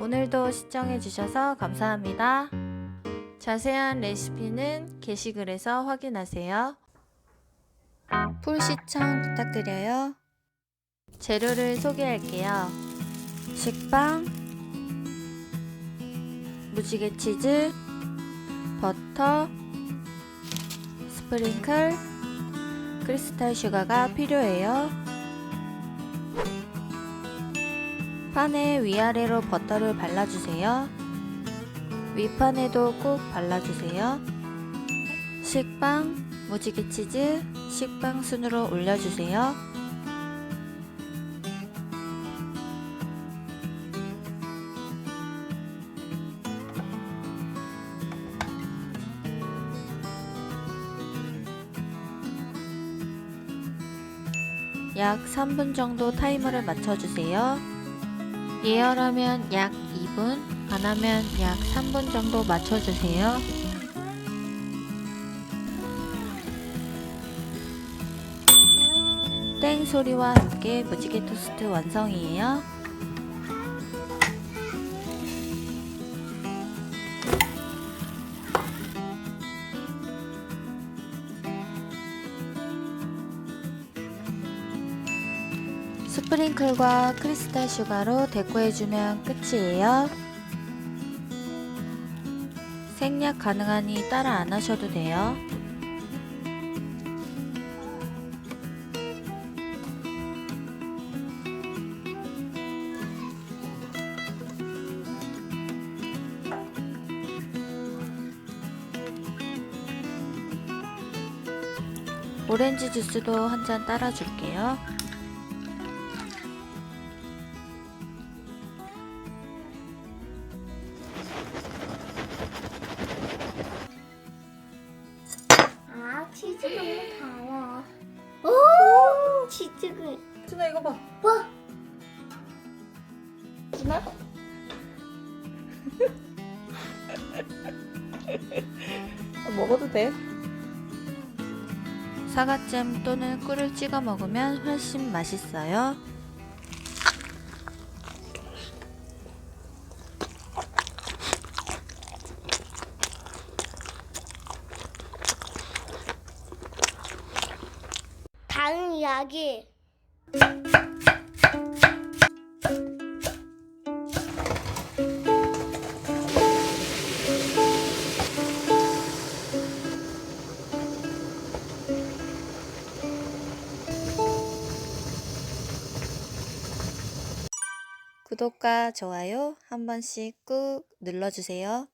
오늘도 시청해주셔서 감사합니다. 자세한 레시피는 게시글에서 확인하세요. 풀 시청 부탁드려요. 재료를 소개할게요. 식빵, 무지개 치즈, 버터, 스프링클, 크리스탈 슈가가 필요해요. 판에 위아래로 버터를 발라주세요. 윗판에도 꼭 발라주세요. 식빵, 무지개 치즈, 식빵 순으로 올려주세요. 약 3분 정도 타이머를 맞춰주세요. 예열하면 약 2분, 안 하면 약 3분 정도 맞춰주세요. 땡 소리와 함께 무지개 토스트 완성이에요. 스프링클과 크리스탈 슈가로 데코해주면 끝이에요. 생략 가능하니 따라 안 하셔도 돼요. 오렌지 주스도 한 잔 따라 줄게요. 준아 이거 봐. 뭐? 준아? 먹어도 돼. 사과잼 또는 꿀을 찍어 먹으면 훨씬 맛있어요. 다음 이야기. 구독과 좋아요 한 번씩 꾹 눌러주세요.